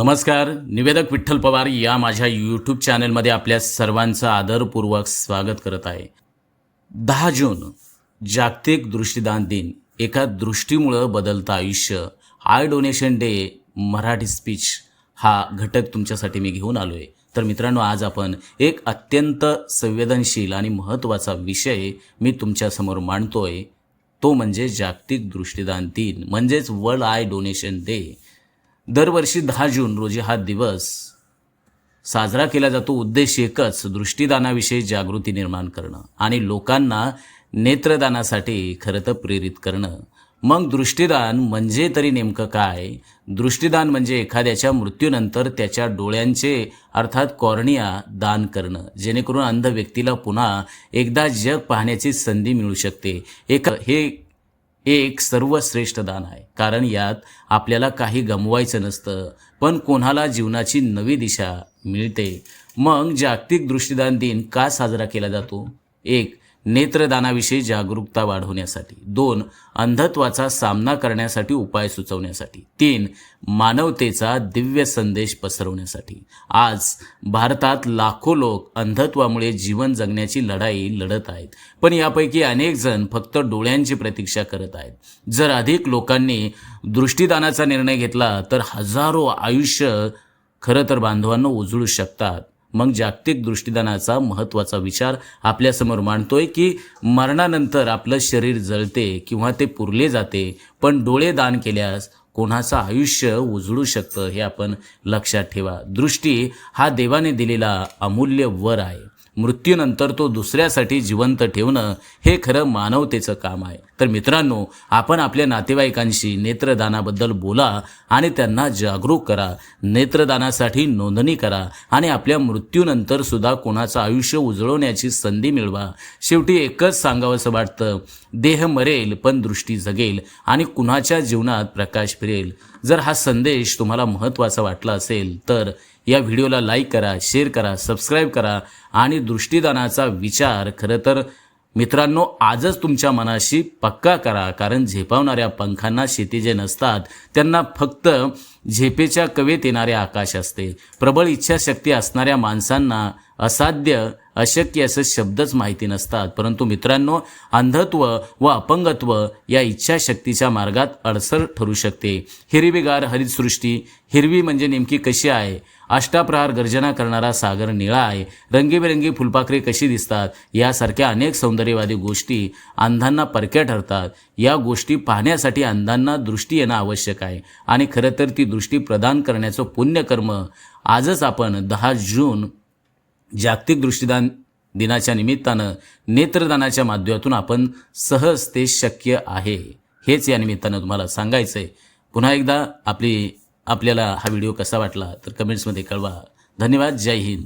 नमस्कार. निवेदक विठ्ठल पवार या माझ्या यूट्यूब चॅनलमध्ये आपल्या सर्वांचं आदरपूर्वक स्वागत करत आहे. दहा जून जागतिक दृष्टिदान दिन. एका दृष्टीमुळं बदलतं आयुष्य. Eye donation day Marathi speech हा घटक तुमच्यासाठी मी घेऊन आलो आहे तर मित्रांनो आज आपण एक अत्यंत संवेदनशील आणि महत्त्वाचा विषय मी तुमच्यासमोर मांडतो आहे तो म्हणजे जागतिक दृष्टिदान दिन. म्हणजेच वर्ल्ड आय डोनेशन डे. दरवर्षी दहा जून रोजी हा दिवस साजरा केला जातो. उद्देश एकच दृष्टीदानाविषयी जागृती निर्माण करणं आणि लोकांना नेत्रदानासाठी खरं तर प्रेरित करणं. मग दृष्टीदान म्हणजे तरी नेमकं काय? दृष्टीदान म्हणजे एखाद्याच्या मृत्यूनंतर त्याच्या डोळ्यांचे अर्थात कॉर्निया दान करणं. जेणेकरून अंध व्यक्तीला पुन्हा एकदा जग पाहण्याची संधी मिळू शकते. एक हे हे एक सर्वश्रेष्ठ दान आहे. कारण यात आपल्याला काही गमवायचं नसतं पण कोणाला जीवनाची नवी दिशा मिळते. मग जागतिक दृष्टिदान दिन का साजरा केला जातो? एक नेत्रदानाविषयी जागरूकता वाढवण्यासाठी. दोन अंधत्वाचा सामना करण्यासाठी उपाय सुचवण्यासाठी. तीन मानवतेचा दिव्य संदेश पसरवण्यासाठी. आज भारतात लाखो लोक अंधत्वामुळे जीवन जगण्याची लढाई लढत आहेत. पण यापैकी अनेक जण फक्त डोळ्यांची प्रतीक्षा करत आहेत. जर अधिक लोकांनी दृष्टीदानाचा निर्णय घेतला तर हजारो आयुष्य खरं तर बांधवांना उजळू शकतात. मग जागतिक दृष्टिदानाचा महत्त्वाचा विचार आपल्यासमोर मांडतोय की मरणानंतर आपलं शरीर जळते किंवा ते पुरले जाते पण डोळे दान केल्यास कोणाचं आयुष्य उजळू शकतं हे आपण लक्षात ठेवा. दृष्टी हा देवाने दिलेला अमूल्य वर आहे. मृत्यूनंतर तो दुसऱ्यासाठी जिवंत ठेवणं हे खरं मानवतेचं काम आहे. तर मित्रांनो आपण आपल्या नातेवाईकांशी नेत्रदानाबद्दल बोला आणि त्यांना जागरूक करा. नेत्रदानासाठी नोंदणी करा आणि आपल्या मृत्यूनंतर सुद्धा कोणाचं आयुष्य उजळवण्याची संधी मिळवा. शेवटी एकच सांगावंसं वाटतं देह मरेल पण दृष्टी जगेल आणि कुणाच्या जीवनात प्रकाश फिरेल. जर हा संदेश तुम्हाला महत्त्वाचा वाटला असेल तर या व्हिडिओला लाईक करा शेअर करा सबस्क्राईब करा आणि दृष्टीदानाचा विचार खरं तर मित्रांनो आजच तुमच्या मनाशी पक्का करा. कारण झेपावणाऱ्या पंखांना क्षितिजे नसतात त्यांना फक्त झेपेच्या कवेत येणारे आकाश असते. प्रबळ इच्छाशक्ती असणाऱ्या माणसांना असाध्य अशक्य असे शब्दच माहिती नसतात. परंतु मित्रांनो अंधत्व व अपंगत्व या इच्छाशक्तीच्या मार्गात अडसर ठरू शकते. हिरवीगार हरितसृष्टी हिरवी म्हणजे नेमकी कशी आहे? अष्टाप्रहार गर्जना करणारा सागर निळा आहे. रंगीबेरंगी फुलपाखरे कशी दिसतात? यासारख्या अनेक सौंदर्यवादी गोष्टी अंधांना परक्या ठरतात. या गोष्टी पाहण्यासाठी अंधांना दृष्टी येणं आवश्यक आहे. आणि खरं तर ती दृष्टी प्रदान करण्याचं पुण्यकर्म आजच आपण दहा जून जागतिक दृष्टीदान दिनाच्या निमित्तानं नेत्रदानाच्या माध्यमातून आपण सहज ते शक्य आहे. हेच या निमित्तानं तुम्हाला सांगायचं आहे पुन्हा एकदा आपली आपल्याला हा व्हिडिओ कसा वाटला तर कमेंट्समध्ये कळवा. धन्यवाद. जय हिंद.